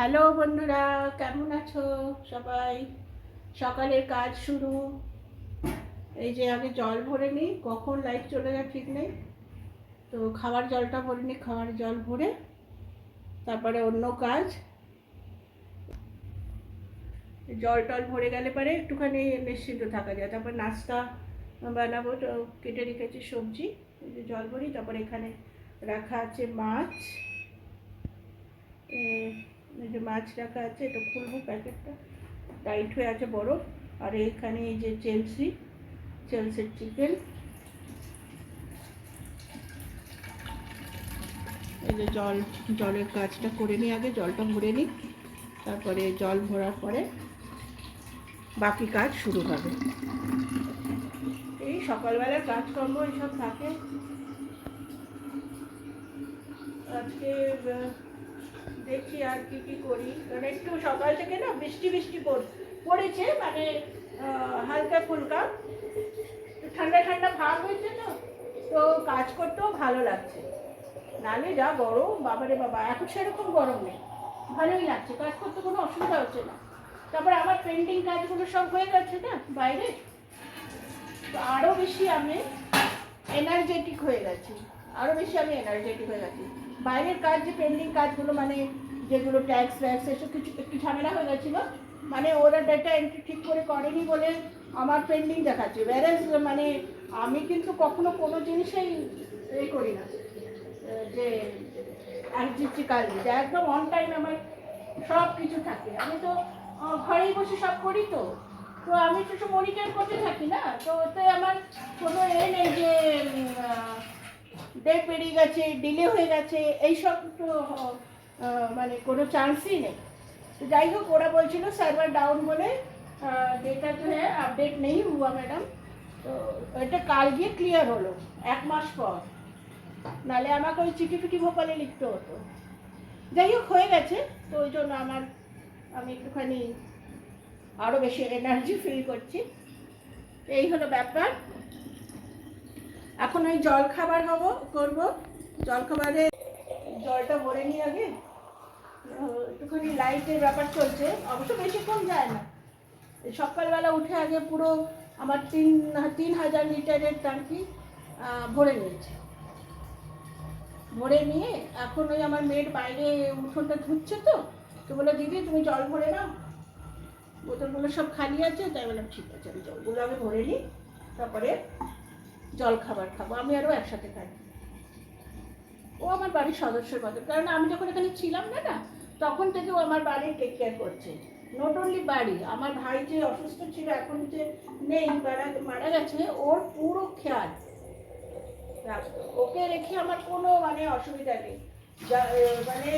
Hello বন্ধুরা, কেমন আছো সবাই? সকালের কাজ শুরু। এই যে আগে জল ভরে নিই, কখন লাইট চলে যায় ঠিক নেই। তো খাবার জলটা ভরে নিই খাবার জল ভরে তারপরে অন্য কাজ। জল টল ভরে গেলে পরে একটুখানি নিশ্চিন্ত থাকা যায়। তারপর নাস্তা বানাবো, তো কেটে রেখেছি সবজি। জল ভরি, তারপর এখানে রাখা আছে মাছ। এই যে মাছ রাখা আছে, এটা খুলবো প্যাকেটটা। টাইট হয়ে আছে বড় আর এখানে এই যে চেলসি চেলসির চিকেন এই যে জল, জলের কাজটা করে নিই আগে, জলটা ভরে নিই। তারপরে জল ভরার পরে বাকি কাজ শুরু হবে। এই সকালবেলা কাজকর্ম এইসব থাকে। আজকে দেখি আর কি কি করি। কারণ একটু সকাল থেকে না বৃষ্টি বৃষ্টি পড়- পড়েছে মানে হালকা ফুলকা। ঠান্ডা ঠান্ডা ভাব হয়েছে তো তো কাজ করতেও ভালো লাগছে। নালে যা গরম, বাবারে বাবা, এখন সেরকম গরম নেই। ভালোই লাগছে, কাজ করতে কোনো অসুবিধা হচ্ছে না। তারপরে আমার পেন্টিং কাজগুলো সব হয়ে গেছে না, বাইরে। তো আরও বেশি আমি এনার্জেটিক হয়ে গেছি। আরও বেশি আমি এনার্জেটিক হয়ে গেছি। বাইরের কাজ যে পেন্ডিং কাজগুলো মানে যেগুলো ট্যাক্স ফ্যাক্স এসব কিছু একটু ঝামেলা হয়ে গেছিল মানে ওরা ডেটা এন্ট্রি ঠিক করে করেনি বলে আমার পেন্ডিং দেখাচ্ছে। ব্যারেজ মানে আমি কিন্তু কখনো কোনো জিনিসেই এ করি না যে একজিচ্ছি কাজ দিতে একদম অন টাইম আমার সব কিছু থাকে। আমি তো ঘরেই বসে সব করি তো। তো আমি তো মনিটর করতে থাকি না। তো ওতে আমার কোনো এ নেই যে ডেট বেরিয়ে গেছে ডিলে হয়ে গেছে, এইসব মানে কোনো চান্সই নেই। তো যাই হোক, ওরা বলছিল সার্ভার ডাউন বলে ডেটা তো হ্যাঁ আপডেট নেই হুয়া ম্যাডাম তো এটা কাল গিয়ে ক্লিয়ার হলো, এক মাস পর। নালে আমাকে ওই চিঠি ফিটি ভোপালে লিখতে হতো। যাই হোক, হয়ে গেছে, তো ওই জন্য আমার, আমি একটুখানি আরও বেশি এনার্জি ফিল করছি। এই হলো ব্যাপার। এখন ওই জল খাবার হব, করব। জল খাবারে জলটা ভরে নিই আগে। একটুখানি লাইটের ব্যাপার চলছে, অবশ্য বেশিক্ষণ যায় না। সকালবেলা উঠে আগে পুরো আমার তিন তিন হাজার লিটারের ট্যাঙ্কি ভরে নিয়েছে। ভরে নিয়ে এখন ওই আমার মেয়ের বাইরে উঠোনটা ধুচ্ছে তো তো বলে, দিদি, তুমি জল ভরে নাও। বোতলগুলো সব খালি আছে। তাই বললাম ঠিক আছে, আমি জলগুলো আমি ভরে নিই। তারপরে জল খাবার খাব, আমি আরও একসাথে খাই। ও আমার বাড়ির সদস্যের মতো, কারণ আমি যখন এখানে ছিলাম না না, তখন থেকে ও আমার বাড়ি টেক কেয়ার করছে। নট অনলি বাড়ি, আমার ভাই যে অসুস্থ ছিল, এখন যে নেই, মারা মারা গেছে, ওর পুরো খেয়াল। ওকে রেখে আমার কোনো মানে অসুবিধা নেই। মানে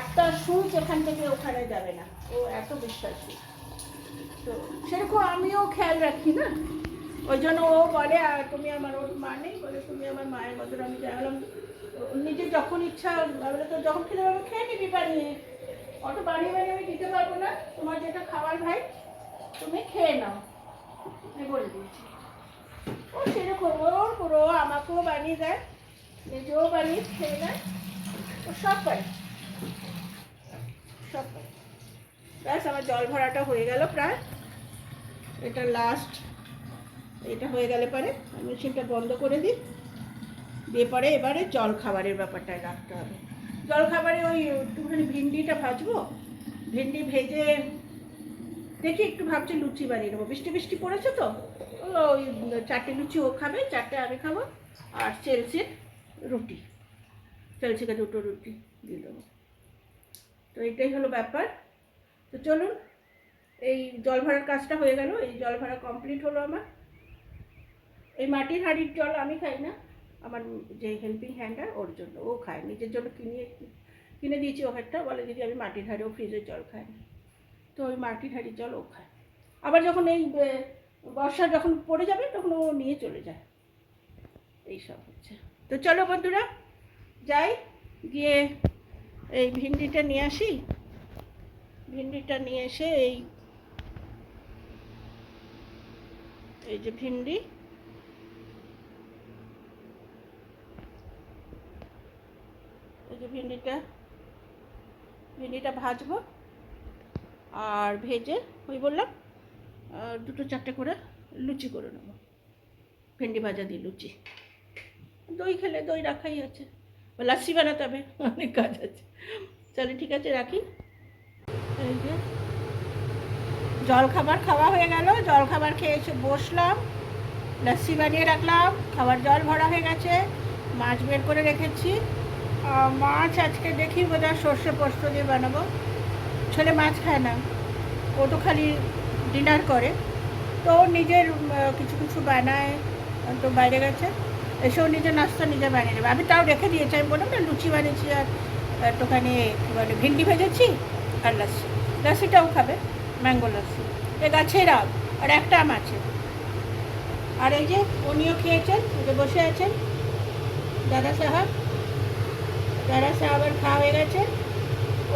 একটা সুচ এখান থেকে ওখানে যাবে না। ও এত বিশ্বাসী। তো সেরকম আমিও খেয়াল রাখি না। ওই জন্য ও বলে, আর তুমি আমার ওর মা নেই। বলে, তুমি আমার মায়ের মতন আমি জানলাম নিজে যখন ইচ্ছা বলে তো যখন খেলে আমি খেয়ে নিবি বানিয়ে অত বানিয়ে বানিয়ে আমি দিতে পারব না। তোমার যেটা খাবার ভাই, তুমি খেয়ে নাও। আমি বলে দিয়েছি। ও সেরকম ওর পুরো, আমাকেও বানিয়ে দেয়, নিজেও বানিয়ে খেয়ে দেয় ও সব পারে সব পারে ব্যাস, আমার জল ভরাটা হয়ে গেল প্রায়। এটা লাস্ট এটা হয়ে গেলে পরে আমি মেশিনটা বন্ধ করে দিই। দিয়ে পরে এবারে জল খাবারের ব্যাপারটায় রাখতে হবে। জল খাবারে ওই একটুখানি ভিন্ডিটা ভাজবো। ভিন্ডি ভেজে দেখি একটু ভাবছি লুচি বানিয়ে নেব। বৃষ্টি বৃষ্টি পড়েছে তো? ওই চারটে লুচি ও খাবে, চারটে আমি খাব। আর চেলসির রুটি। চেলসিকে দুটো রুটি দিয়ে দেবো। তো এটাই হলো ব্যাপার। তো চলুন, এই জল ভরার কাজটা হয়ে গেল। এই জল ভরা কমপ্লিট হলো আমার। এই মাটির হাঁড়ির জল আমি খাই না। আমার যে হেল্পিং হ্যান্ডার ওর জন্য, ও খায়। নিজের জন্য কিনে কিনে দিয়েছি ও একটা, বলে দিদি আমি মাটির হাঁড়ি ও ফ্রিজের জল খাই না। তো ওই মাটির হাঁড়ির জল ও খায়। আবার যখন এই বর্ষা যখন পড়ে যাবে, তখন ও নিয়ে চলে যায়। এইসব হচ্ছে। তো চলো বন্ধুরা, যাই, গিয়ে এই ভিন্ডিটা নিয়ে আসি। ভিন্ডিটা নিয়ে এসে এই এই যে ভিন্ডি যে ভিন্ডিটা ভিন্ডিটা ভাজবো আর ভেজে ওই বললাম দুটো চারটে করে লুচি করে নেব। ভেন্ডি ভাজা দিয়ে লুচি। দই খেলে দই রাখাই আছে। বা লাস্সি বানাতে হবে, অনেক কাজ আছে। তাহলে ঠিক আছে, রাখি। এই যে জল খাবার খাওয়া হয়ে গেল। জল খাবার খেয়ে এসে বসলাম। লাস্সি বানিয়ে রাখলাম। খাবার জল ভরা হয়ে গেছে। মাছ বের করে রেখেছি। মাছ আজকে দেখি বোধহয় সর্ষে পোস্ত দিয়ে বানাবো। ছেলে মাছ খায় না, ও তো খালি ডিনার করে। তো নিজের কিছু কিছু বানায়, তো বাইরে গেছে। এসেও নিজের নাস্তা নিজে বানিয়ে নেবে। আমি তাও রেখে দিয়েছি, আমি বললাম, না, লুচি বানিয়েছি আর একটুখানি, কী বলে, ভিন্ডি ভেজেছি আর লাস্সি লাস্সিটাও খাবে, ম্যাঙ্গো লাস্সি এ গাছের আম, আর একটা আম আছে। আর এই যে উনিও খেয়েছেন যে বসে আছেন, দাদা সাহেব। দাদা সাহেবের খাওয়া হয়ে গেছে।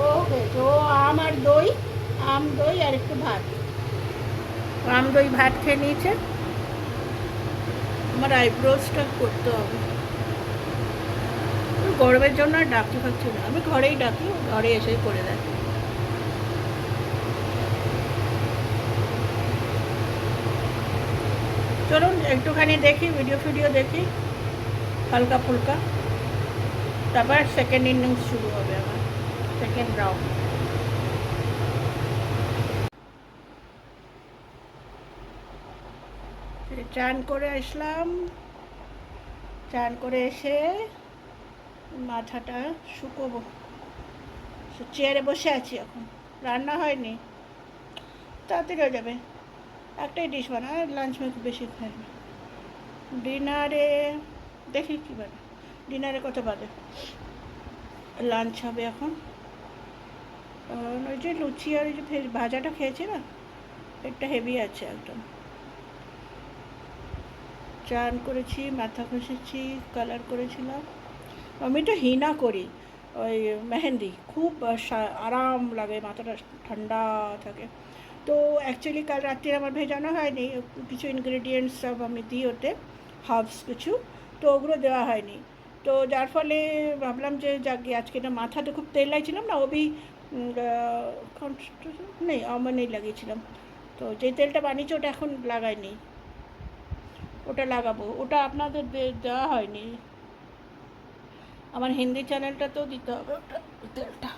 ও খেয়েছে ও আম আর দই, আম দই আর একটু ভাত। আম দই ভাত খেয়ে নিয়েছে। আমার আইব্রোজটা করতে হবে। গরমের জন্য আর ডাকতে পারছি না। আমি ঘরেই ডাকি, ঘরে এসেই করে দেয় চলুন একটুখানি দেখি ভিডিও ফিডিও দেখি হালকা ফুলকা তারপর সেকেন্ড ইনিংস শুরু হবে আমার সেকেন্ড রাউন্ড চান করে আসলাম। চান করে এসে মাথাটা শুকোবো। চেয়ারে বসে আছি এখন, রান্না হয়নি। তাড়াতাড়ি হয়ে যাবে। একটাই ডিশ বানায় লাঞ্চ খুব বেশি খাই না। ডিনারে দেখি কী বানে ডিনারে কত বাজে লাঞ্চ হবে এখন। ওই যে লুচি আর ওই যে ভেজ- ভাজাটা খেয়েছি না পেটটা হেভি আছে একদম। চান করেছি, মাথা ঘষেছি কালার করেছিলাম। আমি তো হিনা করি, ওই মেহেন্দি। খুব আরাম লাগে, মাথাটা ঠান্ডা থাকে। তো অ্যাকচুয়ালি কাল রাত্রে আমার ভেজানো হয়নি। কিছু ইনগ্রেডিয়েন্টস সব আমি দিই ওতে হার্বস কিছু। তো ওগুলো দেওয়া হয়নি। তো যার ফলে ভাবলাম যে যাকে আজকে না মাথাতে খুব তেল লাগছিলাম না ওবি নেই আমার নেই লাগিয়েছিলাম। তো যে তেলটা বানিয়েছি ওটা এখন লাগাইনি। ওটা লাগাবো। ওটা আপনাদের দেওয়া হয়নি। আমার হিন্দি চ্যানেলটা তো দিতে হবে ওটা, তেলটা।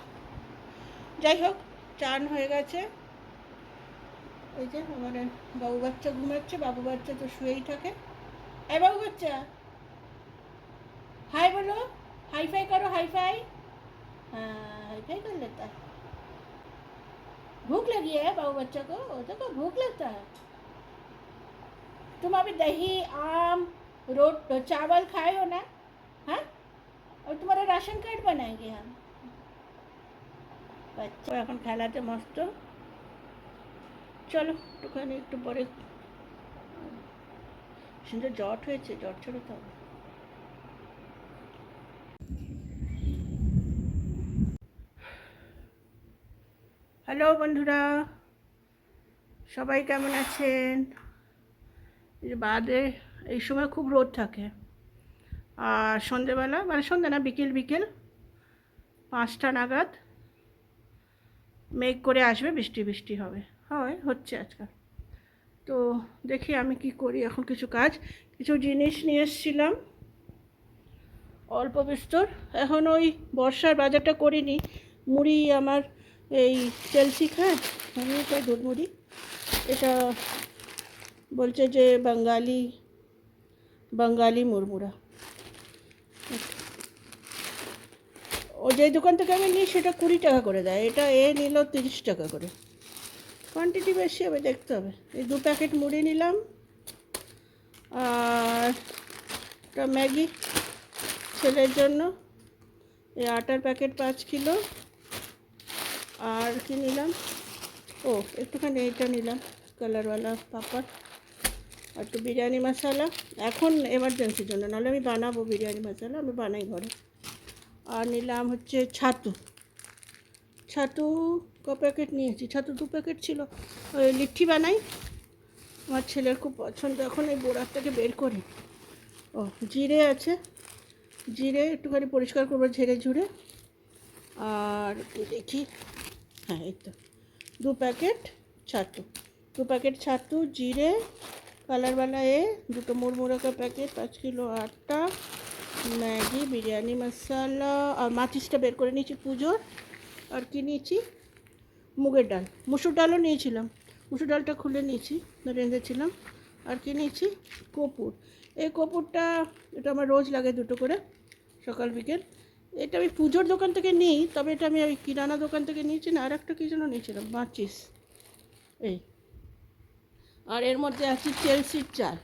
যাই হোক, চান হয়ে গেছে। এই যে আমার বাবু বাচ্চা ঘুমাচ্ছে, বাবু বাচ্চা তো শুয়েই থাকে। এই বাবু বাচ্চা! हाय बोलो हाई फाई करो हाई फाई हाँ हाई फाई कर लेता है भूख लगी है बाबू बच्चा को तो को भूख लगता है तुम अभी दही आम रोट चावल खाए हो ना हाँ और तुम्हारा राशन कार्ड बनाएंगे हम বাচ্চা এখন খেলাতে মস্ত চলো একটুখানি একটু পরে সুন্দর জট হয়েছে জট ছড়াতে হবে হ্যালো বন্ধুরা, সবাই কেমন আছেন? বাদে, এই সময় খুব রোদ থাকে। আর সন্ধেবেলা মানে সন্ধে না, বিকেল বিকেল, পাঁচটা নাগাদ মেঘ করে আসবে, বৃষ্টি বৃষ্টি হবে। হয়, হচ্ছে আজকাল। তো দেখি আমি কি করি, এখন কিছু কাজ, কিছু জিনিস নিয়ে এসেছিলাম। অল্প বিস্তর। এখন ওই বর্ষার বাজারটা করিনি। মুড়ি আমার এই চেলসি খায় আমি তো দুধ মুড়ি এটা বলছে যে বাঙালি বাঙালি মুড়মুড়া। ও যে দোকান থেকে আমি নিই, সেটা কুড়ি টাকা করে দেয়। এটা এ নিল তিরিশ টাকা করে। কোয়ান্টিটি বেশি হবে, দেখতে হবে। এই দু প্যাকেট মুড়ি নিলাম। আর একটা ম্যাগি। ছেলের জন্য। এই আটার প্যাকেট পাঁচ কিলো। আর কি নিলাম? ও, একটুখানি এইটা নিলাম, কালারওয়ালা পাপড়। আর একটু বিরিয়ানি মশলা। এখন এমার্জেন্সির জন্য, নাহলে আমি বানাবো বিরিয়ানি মশলা, আমি বানাই ঘরে। আর নিলাম হচ্ছে ছাতু। ছাতু ক প্যাকেট নিয়েছি? ছাতু দু প্যাকেট ছিল। ওই লিট্টি বানাই। আমার ছেলের খুব পছন্দ। এখন এই বোড়ার থেকে বের করি। ও, জিরে আছে। জিরে, একটুখানি পরিষ্কার করব ঝেড়ে ঝুড়ে। আর দেখি হ্যাঁ এই তো। দু প্যাকেট ছাতু। দু প্যাকেট ছাতু, জিরে কালারওয়ালা এ, দুটো মুড়মুড়ো का প্যাকেট, পাঁচ কিলো আটা ম্যাগি, বিরিয়ানি মশলা, আর মাচিসটা বের করে নিয়েছি পুজোর। আর কি নিয়েছি? মুগের ডাল। মুসুর ডালও নিয়েছিলাম। মুসুর ডালটা খুলে নিয়েছি রেঁধেছিলাম। আর কি নিয়েছি? কপুর। এই কপুরটা, এটা আমার রোজ লাগে দুটো করে। সকাল, বিকেল। এটা আমি পুজোর দোকান থেকে নিই, তবে এটা আমি ওই কিরানা দোকান থেকে নিয়েছি না আর একটা কী যেন নিয়েছিলাম মাচিস এই। আর এর মধ্যে আছে চেলসির চাল।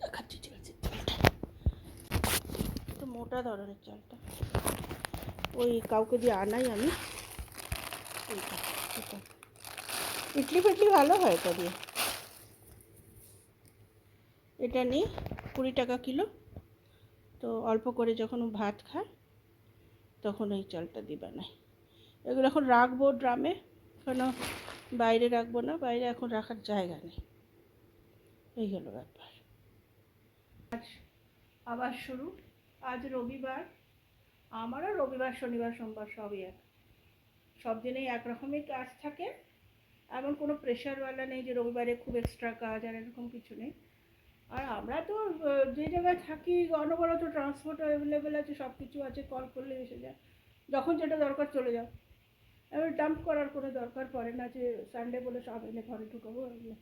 দেখাচ্ছি চেলসির চালটা। একটু মোটা ধরনের চালটা। ওই কাউকে দিয়ে আনাই আমি। ইডলি ফিটলি ভালো হয় দিয়ে। এটা নিই, কুড়ি টাকা কিলো। তো অল্প করে যখন ভাত খায়, তখন ওই চালটা দিবে না। এগুলো এখন রাখব ড্রামে, কেন বাইরে রাখব না, বাইরে এখন রাখার জায়গা নেই। এই হলো ব্যাপার। আজ আবার শুরু। আজ রবিবার। আমারও রবিবার, শনিবার, সোমবার সবই এক। সব দিনেই একরকমই কাজ থাকে। এমন কোনো প্রেশারওয়ালা নেই যে রবিবারে খুব এক্সট্রা কাজ আর এরকম কিছু নেই। আর আমরা তো যে জায়গায় থাকি, অনবরত ট্রান্সপোর্ট অ্যাভেলেবেল আছে সব কিছু আছে কল করলে এসে যায়। যখন যেটা দরকার চলে যাও। এবার ডাম্প করার কোনো দরকার পড়ে না যে সানডে বলে সব এনে ঘরে ঢুকাবো এগুলো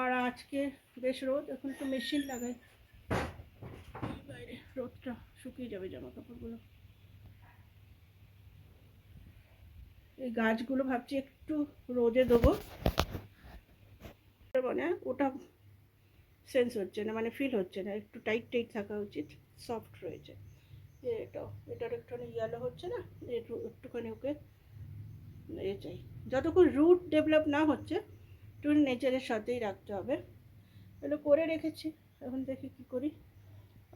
আর আজকে বেশ রোদ, এখন একটু মেশিন লাগাই। বাইরে রোদটা শুকিয়ে যাবে জামা কাপড়গুলো এই গাছগুলো ভাবছি একটু রোদে দেবো। মানে ওটা সেন্স হচ্ছে না মানে ফিল হচ্ছে না। একটু টাইট টাইট থাকা উচিত সফট রয়েছে। যে এটা এটার একটুখানি ইয়েলো হচ্ছে না একটু, একটুখানি ওকে এ চাই। যতক্ষণ রুট ডেভেলপ না হচ্ছে একটু নেচারের সাথেই রাখতে হবে। এগুলো করে রেখেছি, এখন দেখি কি করি।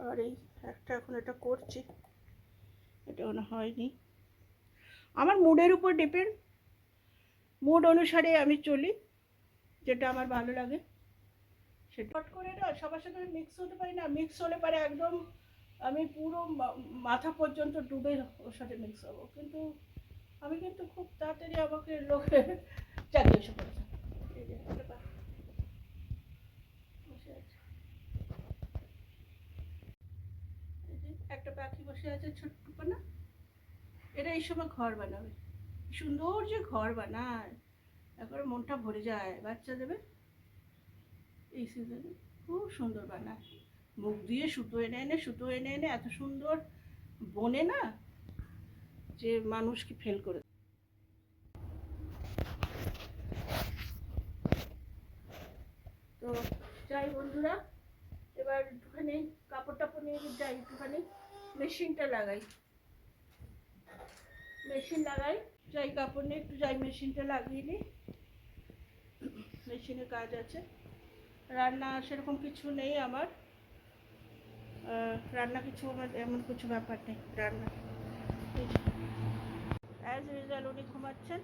আর এই একটা এখন এটা করছি, এটা মনে হয়নি। আমার মুডের উপর ডিপেন্ড মুড অনুসারে আমি চলি। যেটা আমার ভালো লাগে, সেটা। হট করে না, সবার সাথে মিক্স হতে পারি না মিক্স হলে পারে একদম আমি পুরো মাথা পর্যন্ত ডুবে ওর সাথে মিক্স হব। কিন্তু আমি কিন্তু খুব তাড়াতাড়ি আমাকে লোকে চাকরি এসে যে, একটা পাখি বসে আছে ছোট্ট না এরা এই সময় ঘর বানাবে। সুন্দর যে ঘর বানায়। একবারে মনটা ভরে যায়। বাচ্চা দেবে? এই সিজনে খুব সুন্দর বানায়। মুখ দিয়ে সুতো এনে এনে, সুতো এনে এনে এত সুন্দর বনে না যে মানুষকে ফেল করে। তো যাই বন্ধুরা, এবার একটুখানি কাপড় টাপড় নিয়ে যাই একটুখানি মেশিনটা লাগাই। মেশিন লাগাই। যাই কাপড় নিয়ে একটু যাই মেশিনটা লাগিয়ে নিই। মেশিনে কাজ আছে। রান্না সেরকম কিছু নেই আমার। রান্না কিছু আমার এমন কিছু ব্যাপার নেই, রান্না। অ্যাজ রেজাল্ট উনি ঘুমাচ্ছেন।